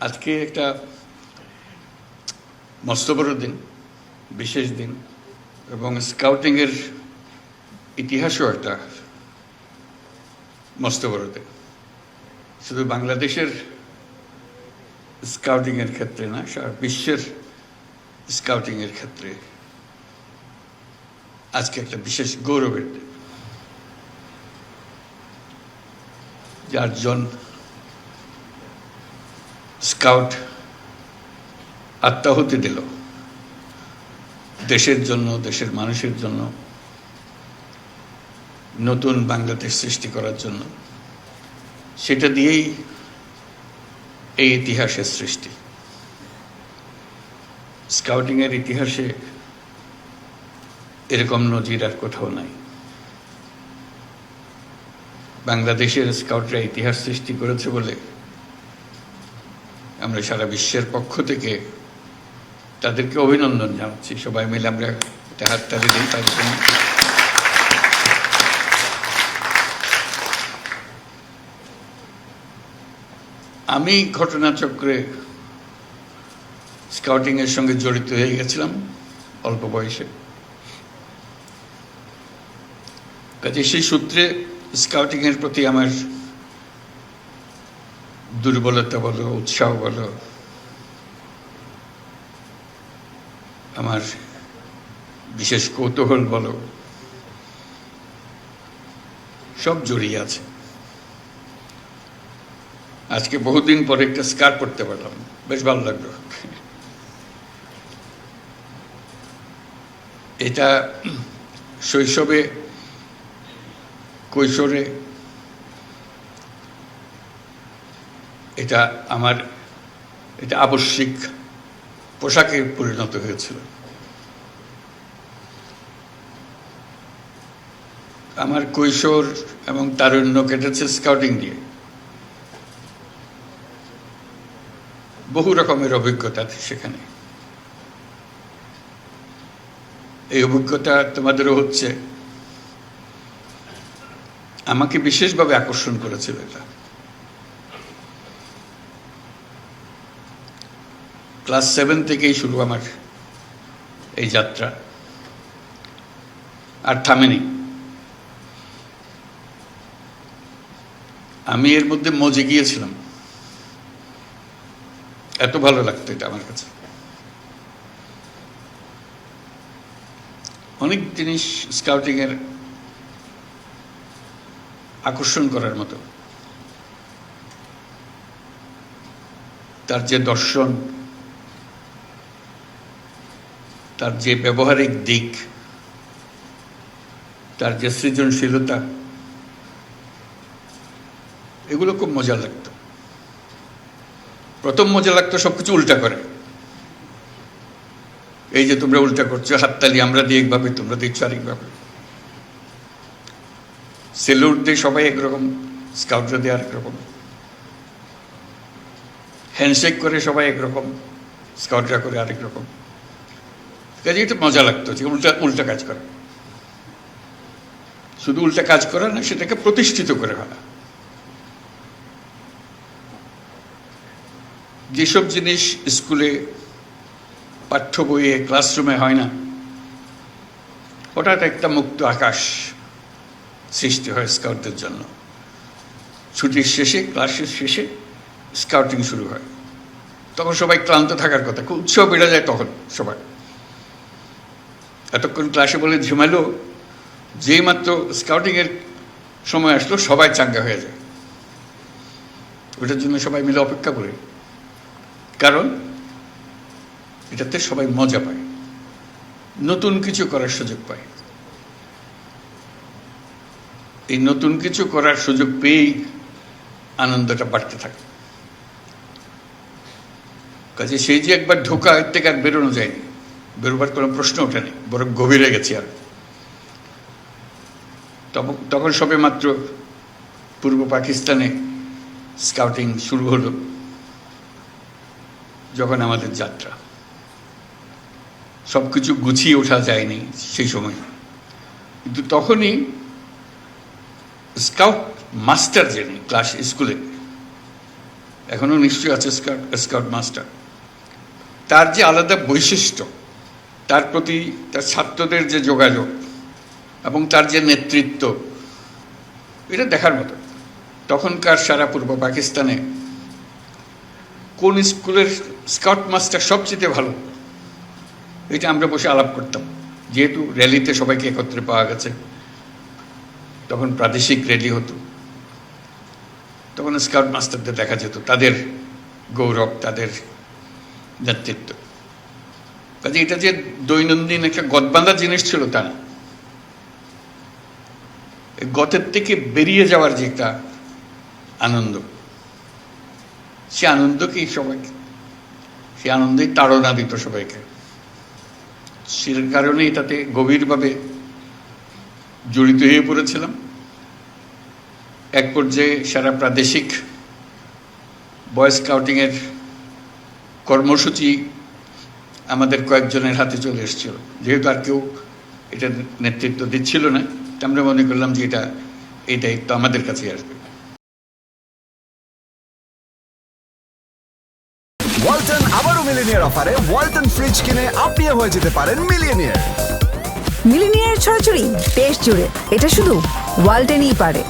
আজকে একটা মস্ত বড় দিন, বিশেষ দিন, এবং স্কাউটিংয়ের ইতিহাসও একটা মস্ত বড় দিন। শুধু বাংলাদেশের স্কাউটিংয়ের ক্ষেত্রে না, সারা বিশ্বের স্কাউটিংয়ের ক্ষেত্রে আজকে একটা বিশেষ গৌরবের দিন। চারজন স্কাউট আত্মাহুতি দিল। দেশের জন্য, দেশের মানুষের জন্য, নতুন বাংলাদেশ সৃষ্টি করার জন্য। সেটা দিয়েই এই ইতিহাসের সৃষ্টি। স্কাউটিংয়ের ইতিহাসে এরকম নজির আর কোথাও নাই। বাংলাদেশের স্কাউটরা ইতিহাস সৃষ্টি করেছে বলে আমরা সারা বিশ্বের পক্ষ থেকে তাদেরকে অভিনন্দন জানাচ্ছি। সবাই মিলে আমরা একটা হাততালি দিই তাদের জন্য। আমি ঘটনাচক্রে স্কাউটিংয়ের সঙ্গে জড়িত হয়ে গেছিলাম অল্প বয়সে। কাজে সেই সূত্রে স্কাউটিংয়ের প্রতি আমার দুর্বলতা বলো, উৎসাহ বলো, আমার বিশেষ কৌতূহল বলো, সব জড়িয়ে আছে। আজকে বহুদিন পরে একটা স্কার পড়তে পারলাম, বেশ ভালো লাগল। এটা শৈশবে কৈশোরে এটা আমার, এটা আবশ্যিক পোশাকে পরিণত হয়েছিল। আমার কৈশোর এবং তারুণ্য কেটেছে স্কাউটিং দিয়ে বহু রকমের অভিজ্ঞতা সেখানে। এই অভিজ্ঞতা তোমাদেরও হচ্ছে। আমাকে বিশেষভাবে আকর্ষণ করেছিল এটা। ক্লাস সেভেন থেকেই শুরু আমার এই যাত্রা। আর থামেনি। আমি এর মধ্যে মজে গিয়েছিলাম। এত ভালো লাগতো এটা আমার কাছে। অনেক জিনিস স্কাউটিংয়ের আকর্ষণ করার মতো। তার যে দর্শন তার যে ব্যবহারিক দিক, তার যে সৃজনশীলতা, এগুলো খুব মজা লাগতো। প্রথম মজা লাগতো সবকিছু উল্টা করে। এই যে তোমরা উল্টা করছ, হাততালি আমরা দিয়ে একভাবে, তোমরা দিচ্ছ আরেকভাবে। সেলুট দিয়ে সবাই একরকম, স্কাউটরা দিয়ে আরেক রকম হ্যান্ডশেক করে সবাই একরকম, স্কাউটরা করে আরেক রকম কাজে একটু মজা লাগতো যে উল্টা উল্টা কাজ করা। শুধু উল্টা কাজ করা না, সেটাকে প্রতিষ্ঠিত করে ফেলা। যেসব জিনিস স্কুলে পাঠ্য বইয়ে, ক্লাসরুমে হয় না, হঠাৎ একটা মুক্ত আকাশ সৃষ্টি হয় স্কাউটদের জন্য। ছুটির শেষে, ক্লাসের শেষে স্কাউটিং শুরু হয়। তখন সবাই ক্লান্ত থাকার কথা, খুব উৎসাহ বেড়ে যায় তখন সবাই এতক্ষণ ক্লাসে বলে ঝিমালো যেই মাত্র স্কাউটিংয়ের সময় আসলো, সবাই চাঙ্গা হয়ে যায়। ওটার জন্য সবাই মিলে অপেক্ষা করে। কারণ, এটাতে সবাই মজা পায়। নতুন কিছু করার সুযোগ পায়। এই নতুন কিছু করার সুযোগ পেয়েই আনন্দটা বাড়তে থাকে। কাজে সেই যে একবার ঢোকা এর থেকে আর বেরোনো যায়নি। বেরোবার কোনো প্রশ্ন ওঠেনি বরং গভীরে গেছি আর। তখন সবে মাত্র পূর্ব পাকিস্তানে স্কাউটিং শুরু হলো, যখন আমাদের যাত্রা। সব কিছু গুছিয়ে ওঠা যায়নি সেই সময়। কিন্তু তখনই স্কাউট মাস্টার যিনি ক্লাস স্কুলে এখনও নিশ্চয়ই আছে স্কাউট স্কাউট মাস্টার তার যে আলাদা বৈশিষ্ট্য তার প্রতি তার ছাত্রদের যে যোগাযোগ এবং তার যে নেতৃত্ব, এটা দেখার মতো। তখনকার সারা পূর্ব পাকিস্তানে কোন স্কুলের স্কাউট মাস্টার সবচেয়ে ভালো, এটা আমরা বসে আলাপ করতাম। যেহেতু র্যালিতে সবাইকে একত্রে পাওয়া গেছে, তখন প্রাদেশিক র্যালি হতো। তখন স্কাউট মাস্টারদের দেখা যেত, তাদের গৌরব, তাদের নেতৃত্ব। কাজে এটা যে দৈনন্দিন একটা গদবাঁধা জিনিস ছিল তা না। গতের থেকে বেরিয়ে যাওয়ার যে একটা আনন্দ, সে আনন্দকেই সবাইকে, সে আনন্দেই তাড়না দিত সবাইকে। সে কারণে এটাতে গভীরভাবে জড়িত হয়ে পড়েছিলাম। এক পর্যায়ে সারা প্রাদেশিক বয় স্কাউটিংয়ের কর্মসূচি আমাদের কয়েকজনের হাতে চলে এসেছিল। যেহেতু আর কেউ এটা নেতৃত্ব দিচ্ছিল না তা আমরা মনে করলাম যে এটা এই দায়িত্ব আমাদের কাছে আসবে। ওয়ালটন আবারও মিলিনিয়ার অফারে ওয়ালটন ফ্রিজ কিনে আপনিও হয়ে যেতে পারেন মিলিয়নিয়ার মিলিনিয়ার ছড়াছড়ি দেশ জুড়ে। এটা শুধু ওয়ালটেনই পারে।